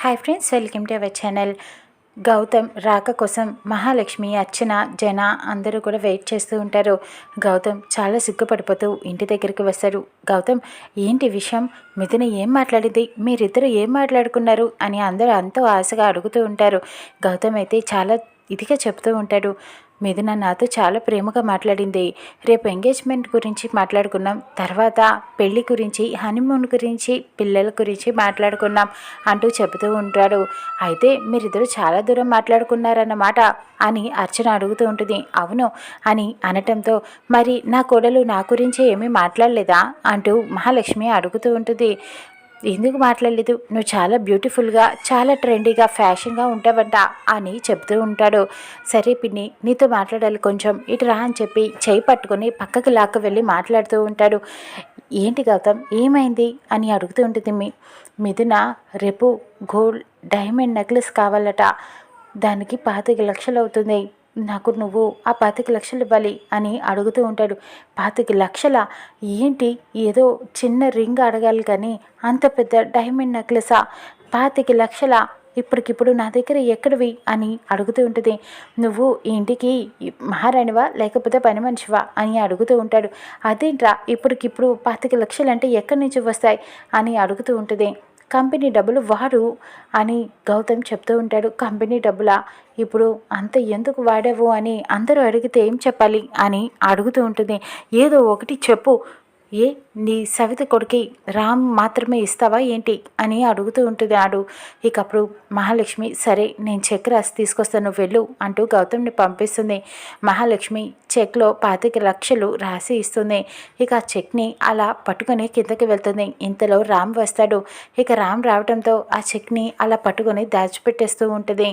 Hi friends welcome to our channel Gautam రాక కోసం మహాలక్ష్మి అర్చన జన అందరూ కూడా వెయిట్ చేస్తూ ఉంటారు. గౌతమ్ చాలా సిగ్గుపడిపోతూ ఇంటి దగ్గరికి వస్తారు గౌతమ్ ఏంటి విషయం? మిథున ఏం మాట్లాడింది? మీరిద్దరు ఏం మాట్లాడుకున్నారు? అని అందరూ అంతో ఆశగా అడుగుతూ ఉంటారు. గౌతమ్ అయితే చాలా ఇదిగా చెప్తూ ఉంటాడు. మిథున నాతో చాలా ప్రేమగా మాట్లాడింది. రేపు ఎంగేజ్మెంట్ గురించి మాట్లాడుకున్నాం. తర్వాత పెళ్ళి గురించి హనీమూన్ గురించి పిల్లల గురించి మాట్లాడుకున్నాం అంటూ చెబుతూ ఉంటాడు. అయితే మీరిద్దరు చాలా దూరం మాట్లాడుకున్నారన్నమాట అని అర్చన అడుగుతూ ఉంటుంది. అవును అని అనటంతో మరి నా కోడలు నా గురించి ఏమీ మాట్లాడలేదా అంటూ మహాలక్ష్మి అడుగుతూ ఉంటుంది. ఎందుకు మాట్లాడలేదు? నువ్వు చాలా బ్యూటిఫుల్గా చాలా ట్రెండీగా ఫ్యాషన్గా ఉంటావంట అని చెప్తూ ఉంటాడు. సరే పిన్ని నీతో మాట్లాడాలి కొంచెం. ఇటు రా అని చెప్పి చేయి పట్టుకొని పక్కకి లాక్క వెళ్ళి మాట్లాడుతూ ఉంటాడు. ఏంటి గౌతమ్ ఏమైంది? అని అడుగుతూ ఉంటుంది మీ మిథున రేపు గోల్డ్ డైమండ్ నెక్లెస్ కావాలట. దానికి పాతిక లక్షలు అవుతుంది నాకు నువ్వు ఆ పాతిక లక్షలు ఇవ్వాలి అని అడుగుతూ ఉంటాడు. పాతిక లక్షల? ఏంటి? ఏదో చిన్న రింగ్ అడగాలి కానీ అంత పెద్ద డైమండ్ నెక్లెసా పాతిక లక్షల? ఇప్పటికిప్పుడు నా దగ్గర ఎక్కడివి? అని అడుగుతూ ఉంటుంది. నువ్వు ఇంటికి మహారాణివా లేకపోతే పని మనిషివా? అని అడుగుతూ ఉంటాడు. అదేంట్రా? ఇప్పటికిప్పుడు పాతిక లక్షలు అంటే ఎక్కడి నుంచి వస్తాయి? అని అడుగుతూ ఉంటుంది. కంపెనీ డబ్బులు వాడు అని గౌతమ్ చెప్తూ ఉంటాడు. కంపెనీ డబ్బులా? ఇప్పుడు అంత ఎందుకు వాడావు అని అందరూ అడిగితే ఏం చెప్పాలి అని అడుగుతూ ఉంటుంది. ఏదో ఒకటి చెప్పు. ఏ నీ సవిత కొడుకి రామ్ మాత్రమే ఇస్తావా ఏంటి? అని అడుగుతూ ఉంటుంది ఆడు. ఇక అప్పుడు మహాలక్ష్మి సరే నేను చెక్ రాసి తీసుకొస్తాను వెళ్ళు అంటూ గౌతమ్ని పంపిస్తుంది. మహాలక్ష్మి చెక్లో పాతిక లక్షలు రాసి ఇస్తుంది. ఇక ఆ చెక్ని అలా పట్టుకొని కిందకి వెళ్తుంది. ఇంతలో రామ్ వస్తాడు. ఇక రామ్ రావడంతో ఆ చెక్ని అలా పట్టుకొని దాచిపెట్టేస్తూ ఉంటుంది.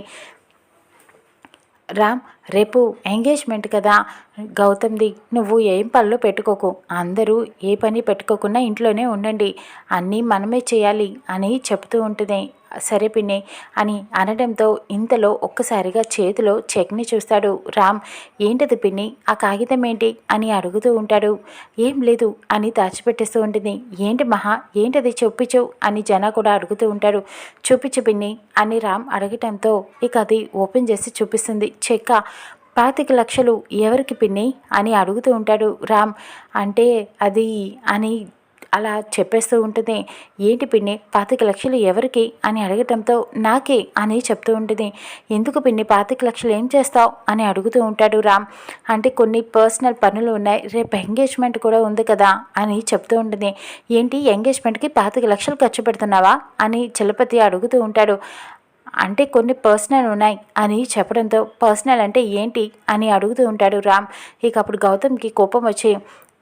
రామ్ రేపు ఎంగేజ్మెంట్ కదా. గౌతమ్ది నువ్వు ఏం పనులు పెట్టుకోకు. అందరూ ఏ పని పెట్టుకోకుండా ఇంట్లోనే ఉండండి. అన్నీ మనమే చేయాలి అని చెప్తూ ఉంటుంది సరే పిన్ని అని అనడంతో ఇంతలో ఒక్కసారిగా చేతిలో చెక్ని చూస్తాడు. రామ్ ఏంటది పిన్ని? ఆ కాగితం ఏంటి? అని అడుగుతూ ఉంటాడు. ఏం లేదు అని దాచిపెట్టేస్తూ ఉంటుంది. ఏంటి మహా? ఏంటది? చూపించు అని జన కూడా అడుగుతూ ఉంటాడు. చూపించు పిన్ని అని రామ్ అడగటంతో ఇక అది ఓపెన్ చేసి చూపిస్తుంది. చెక్క పాతిక లక్షలు ఎవరికి పిన్ని? అని అడుగుతూ ఉంటాడు రామ్. అంటే అది అని అలా చెప్పేస్తూ ఉంటుంది. ఏంటి పిన్ని? పాతిక లక్షలు ఎవరికి? అని అడగటంతో నాకే అని చెప్తూ ఉంటుంది. ఎందుకు పిన్ని? పాతిక లక్షలు ఏం చేస్తావు? అని అడుగుతూ ఉంటాడు రామ్. అంటే కొన్ని పర్సనల్ పనులు ఉన్నాయి. రేపు ఎంగేజ్మెంట్ కూడా ఉంది కదా? అని చెప్తూ ఉంటుంది. ఏంటి? ఎంగేజ్మెంట్కి పాతిక లక్షలు ఖర్చు పెడుతున్నావా? అని చలపతి అడుగుతూ ఉంటాడు. అంటే కొన్ని పర్సనల్ ఉన్నాయి అని చెప్పడంతో పర్సనల్ అంటే ఏంటి అని అడుగుతూ ఉంటాడు రామ్. ఇక అప్పుడు గౌతమ్కి కోపం వచ్చి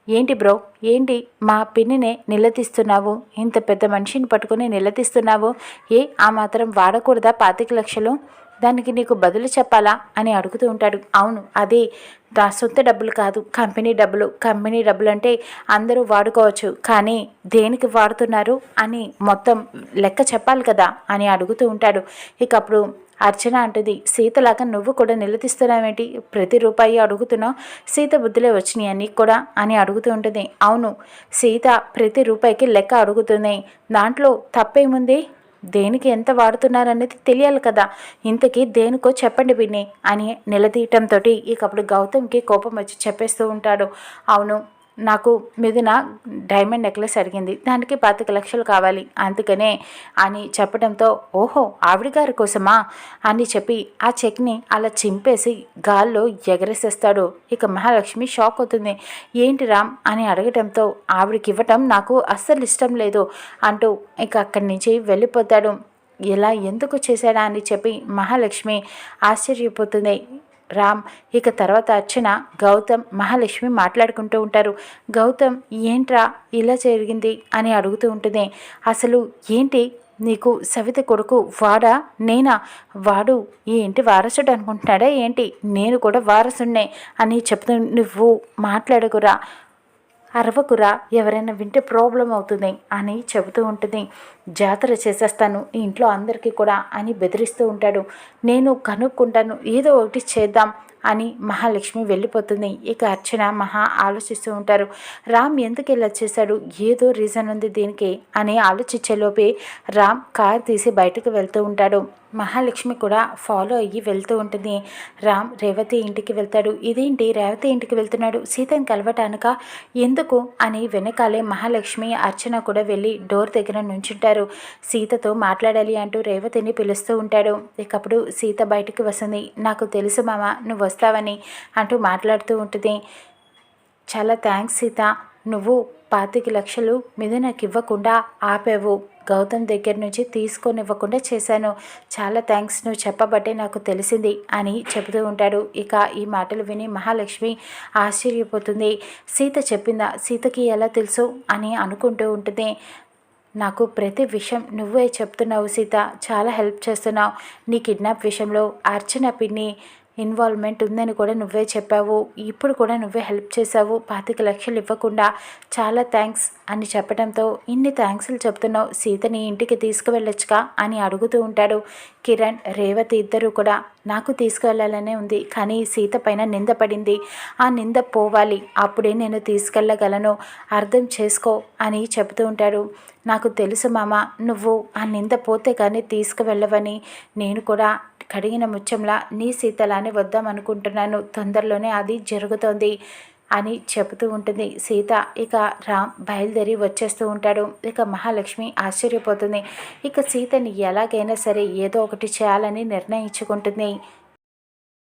ఏంటి బ్రో ఏంటి మా పిన్నినే నిలదీస్తున్నావు? ఇంత పెద్ద మనిషిని పట్టుకుని నిలదీస్తున్నావు? ఏ ఆ మాత్రం వాడకూడదా పాతిక లక్షలు? దానికి నీకు బదులు చెప్పాలా? అని అడుగుతూ ఉంటాడు. అవును అదే దా సొంత డబ్బులు కాదు. కంపెనీ డబ్బులు కంపెనీ డబ్బులు అంటే అందరూ వాడుకోవచ్చు. కానీ దేనికి వాడుతున్నారు అని మొత్తం లెక్క చెప్పాలి కదా? అని అడుగుతూ ఉంటాడు. ఇక అప్పుడు అర్చన అంటుంది సీతలాగా నువ్వు కూడా నిలదీస్తున్నావేంటి? ప్రతి రూపాయి అడుగుతున్నావు సీత బుద్ధులే వచ్చినాయి అన్నీ కూడా అని అడుగుతూ ఉంటుంది. అవును సీత ప్రతి రూపాయికి లెక్క అడుగుతుంది. దాంట్లో తప్పేముంది? దేనికి ఎంత వాడుతున్నారనేది తెలియాలి కదా. ఇంతకీ దేనికో చెప్పండి విని అని నిలదీయటంతో ఇకప్పుడు గౌతమ్కి కోపం వచ్చి చెప్పేస్తూ ఉంటాడు. అవును నాకు మిథున డైమండ్ నెక్లెస్ అడిగింది దానికి పాతిక లక్షలు కావాలి. అందుకనే అని చెప్పడంతో ఓహో ఆవిడ గారి కోసమా? అని చెప్పి ఆ చెక్ని అలా చింపేసి గాల్లో ఎగరేసేస్తాడు. ఇక మహాలక్ష్మి షాక్ అవుతుంది. ఏంటి రామ్? అని అడగడంతో ఆవిడకి ఇవ్వటం నాకు అస్సలు ఇష్టం లేదు అంటూ ఇక అక్కడి నుంచి వెళ్ళిపోతాడు. ఇలా ఎందుకు చేశాడా? అని చెప్పి మహాలక్ష్మి ఆశ్చర్యపోతుంది. రామ్ ఇక తర్వాత అర్చన గౌతమ్ మహాలక్ష్మి మాట్లాడుకుంటూ ఉంటారు. గౌతమ్ ఏంట్రా ఇలా జరిగింది? అని అడుగుతూ ఉంటుంది అసలు ఏంటి? నీకు సవిత కొడుకు వాడా? నేనా? వాడు ఈ ఇంటి వారసుడు అనుకుంటున్నాడా ఏంటి? నేను కూడా వారసుడినే అని చెప్తూ నువ్వు మాట్లాడకురా అరవకురా ఎవరైనా వింటే ప్రాబ్లం అవుతుంది అని చెబుతూ ఉంటుంది. జాతర చేసేస్తాను ఈ ఇంట్లో అందరికీ కూడా అని బెదిరిస్తూ ఉంటాడు. నేను కనుక్కుంటాను ఏదో ఒకటి చేద్దాం అని మహాలక్ష్మి వెళ్ళిపోతుంది. ఇక అర్చన మహా ఆలోచిస్తూ ఉంటారు. రామ్ ఎందుకు ఇలా చేశాడు? ఏదో రీజన్ ఉంది దీనికి అని ఆలోచించేలోపే రామ్ కార్ తీసి బయటకు వెళ్తూ ఉంటాడు. మహాలక్ష్మి కూడా ఫాలో అయ్యి వెళ్తూ ఉంటుంది. రామ్ రేవతి ఇంటికి వెళ్తాడు. ఇదేంటి? రేవతి ఇంటికి వెళ్తున్నాడు. సీతని కలవటానుక? ఎందుకు? అని వెనకాలే మహాలక్ష్మి అర్చన కూడా వెళ్ళి డోర్ దగ్గర నుంచుంటారు. సీతతో మాట్లాడాలి అంటూ రేవతిని పిలుస్తూ ఉంటాడు. ఇకప్పుడు సీత బయటికి వస్తుంది. నాకు తెలుసు మామ నువ్వు వస్తావని అంటూ మాట్లాడుతూ ఉంటుంది. చాలా థ్యాంక్స్ సీత. నువ్వు పాతిక లక్షలు మీద నాకు ఇవ్వకుండా ఆపావు. గౌతమ్ దగ్గర నుంచి తీసుకొని ఇవ్వకుండా చేశాను. చాలా థ్యాంక్స్ నువ్వు చెప్పబట్టే నాకు తెలిసింది అని చెబుతూ ఉంటాడు. ఇక ఈ మాటలు విని మహాలక్ష్మి ఆశ్చర్యపోతుంది. సీత చెప్పిందా? సీతకి ఎలా తెలుసు? అని అనుకుంటూ ఉంటుంది. నాకు ప్రతి విషయం నువ్వే చెప్తున్నావు సీత. చాలా హెల్ప్ చేస్తున్నావు. నీ కిడ్నాప్ విషయంలో అర్చన పిన్ని ఇన్వాల్వ్మెంట్ ఉందని కూడా నువ్వే చెప్పావు. ఇప్పుడు కూడా నువ్వే హెల్ప్ చేశావు. పాతిక లక్షలు ఇవ్వకుండా చాలా థ్యాంక్స్ అని చెప్పడంతో ఇన్ని థ్యాంక్స్లు చెప్తున్నావు. సీతని ఇంటికి తీసుకువెళ్ళొచ్చుగా? అని అడుగుతూ ఉంటాడు. కిరణ్ రేవతి ఇద్దరు కూడా నాకు తీసుకువెళ్ళాలనే ఉంది. కానీ సీత పైన నింద పడింది. ఆ నింద పోవాలి. అప్పుడే నేను తీసుకెళ్ళగలను. అర్థం చేసుకో అని చెబుతూ ఉంటాడు. నాకు తెలుసు మామ. నువ్వు ఆ నింద పోతే కానీ తీసుకువెళ్ళవని. నేను కూడా కడిగిన ముచ్చంలా నీ సీతలానే వద్దామనుకుంటున్నాను. తొందరలోనే అది జరుగుతోంది అని చెబుతూ ఉంటుంది. సీత ఇక రామ్ బయలుదేరి వచ్చేస్తూ ఉంటాడు. ఇక మహాలక్ష్మి ఆశ్చర్యపోతుంది. ఇక సీతని ఎలాగైనా సరే ఏదో ఒకటి చేయాలని నిర్ణయించుకుంటుంది.